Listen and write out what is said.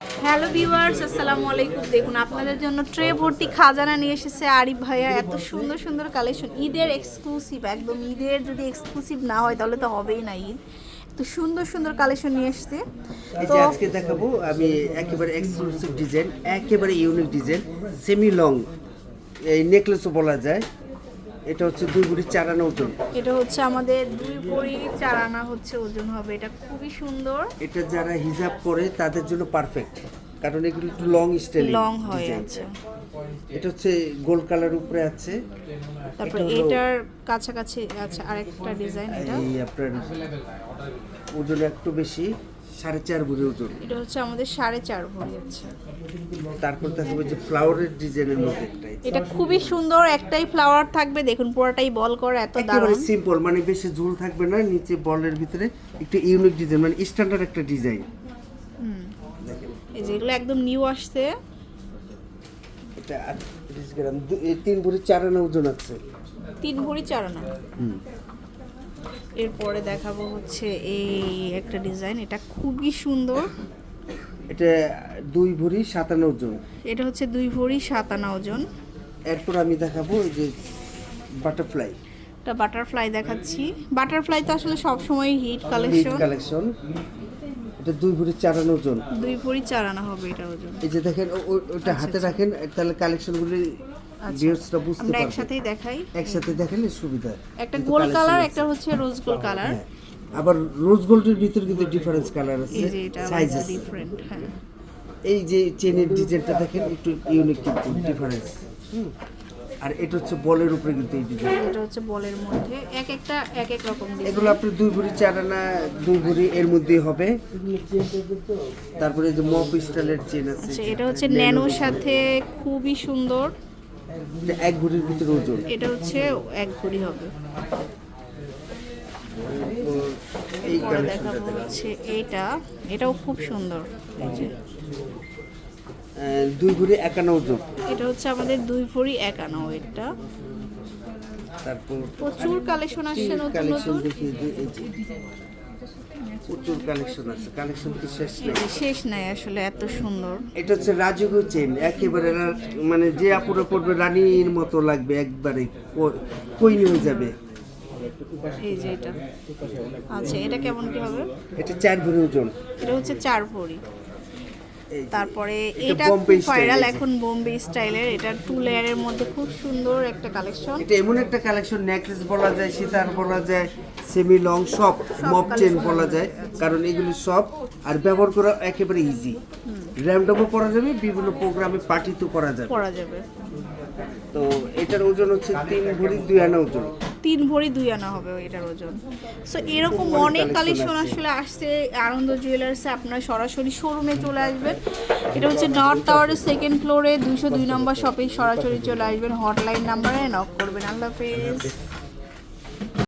Hello viewers আসসালামু আলাইকুম। দেখুন আপনাদের জন্য ট্রে ভর্তি খাজানা নিয়ে এসেছে আরিফ ভাইয়া। এত সুন্দর সুন্দর কালেকশন ঈদের এক্সক্লুসিভ একদম ঈদের যদি এক্সক্লুসিভ না হয় তাহলে তো হবেই না ঈদ। তো সুন্দর সুন্দর কালেকশন নিয়ে এসেছে। তো আজকে দেখাবো আমি একেবারে এক্সক্লুসিভ ডিজাইন একেবারে ইউনিক ডিজাইন সেমি লং এই নেকলেসও বলা যায়। এটা হচ্ছে দুই বুড়ি চার আনা ওজন। এটা হচ্ছে আমাদের দুই ভরি চার আনা হচ্ছে ওজন হবে। এটা খুবই সুন্দর। এটা যারা হিজাব করে তাদের জন্য পারফেক্ট কারণ এগুলো একটু লং স্টাইল লং হয় আছে। এটা হচ্ছে গোল্ড কালার উপরে আছে। তারপর এটার কাছাকাছি আছে আরেকটা ডিজাইন এটা। এই আপনার ওজন একটু বেশি। সাড়ে চার বুড়ি ওজন। এটা হচ্ছে আমাদের সাড়ে চার ভরি আছে তারপর দেখাবো যে ফ্লাওয়ারের ডিজাইনের মধ্যে একটা। এটা খুবই সুন্দর একটাই ফ্লাওয়ার থাকবে দেখুন পুরোটাই বল করে এত দারুণ। সিম্পল মানে বেশি ঝুল থাকবে না নিচে বলের ভিতরে একটু ইউনিক ডিজাইন মানে স্ট্যান্ডার্ড একটা ডিজাইন এই যেগুলো একদম নিউ আসছে। এটা আটত্রিশ গ্রাম তিন ভরি চার আনা ওজন আছে। তিন ভরি চারানা হুম। এরপরে দেখাবো হচ্ছে এই একটা ডিজাইন। এটা খুবই সুন্দর। এটা দুই ভরি সাত আনা ওজন। এটা হচ্ছে দুই ভরি সাত আনা ওজন। এরপর আমি দেখাবো যে বাটারফ্লাই এটা বাটারফ্লাই দেখাচ্ছি। বাটারফ্লাই তো আসলে সব সময় হিট কালেকশন কালেকশন এটা দুই ভরি চার আনা ওজন। দুই ভরি চারানা হবে এটা ওজন। এই যে দেখেন ওটা হাতে রাখেন তাহলে কালেকশনগুলি ভিউয়ার্সরা বুঝতে আমরা একসাথেই দেখাই। একসাথে দেখালে সুবিধা। একটা গোল কালার একটা হচ্ছে রোজ গোল কালার। আবার রোজ গোল্ডের ভিতর কিন্তু ডিফারেন্স কালার আছে সাইজ আছে ডিফারেন্ট হ্যাঁ। এই যে চেনের ডিজাইনটা দেখেন একটু ইউনিক কিন্তু ডিফারেন্স আর এটা হচ্ছে বলের উপরে কিন্তু এই ডিজাইন এটা হচ্ছে বলের মধ্যে এক একটা এক এক রকম ডিজাইন এগুলো আপনি দুই ভরি চার আনা দুই ভরি এর মধ্যেই হবে। তারপরে যে মপ স্টাইলের চেন আছে আচ্ছা এটা হচ্ছে ন্যানোর সাথে খুবই সুন্দর। এক ভরির ভিতরে ওজন। এটা হচ্ছে এক ভরি হবে। পরে দেখাবো হচ্ছে এইটা এটাও খুব সুন্দর। দুই ভরি একান্ন ওজন। এটা হচ্ছে আমাদের দুই ভরি এক আনা ওয়েটটা। তারপর প্রচুর কালেকশন আসছে নতুন নতুন। প্রচুর কালেকশন আছে। কালেকশন তো শেষ নাই। শেষ নাই আসলে এত সুন্দর। এটা হচ্ছে রাজুগু চেন একেবারে মানে যে আপুরে পড়বে রানীর মতো লাগবে একবারে কই- কইনি হয়ে যাবে। এই যে এটা। আচ্ছা এটা কেমন কি হবে? এটা চার ভরি ওজন। এটা হচ্ছে চার ভরি। তারপরে এটা ভাইরাল। এখন বোম্বে স্টাইলের এটা টু লেয়ারের মধ্যে খুব সুন্দর একটা কালেকশন এটা এমন একটা কালেকশন নেকলেস বলা যায় সীতার বলা যায় সেমি লং সব মপ চেন বলা যায় কারণ এগুলি সব আর ব্যবহার করা একেবারে ইজি র্যামডমও করা যাবে বিভিন্ন প্রোগ্রামে পার্টিতেও করা যাবে। পরা যাবে। তো এটার ওজন হচ্ছে তিন ভরি দুই আনা ওজন। তিন ভরি দুই আনা হবে এটার ওজন। সো এরকম অনেক কালেকশন আসলে আসছে আনন্দ জুয়েলার্সে আপনার সরাসরি শোরুমে চলে আসবেন। এটা হচ্ছে নর্থ টাওয়ারের সেকেন্ড ফ্লোরে দুইশো দুই নম্বর শপে সরাসরি চলে আসবেন। হটলাইন নাম্বারে নক করবেন। আল্লাহ হাফেজ।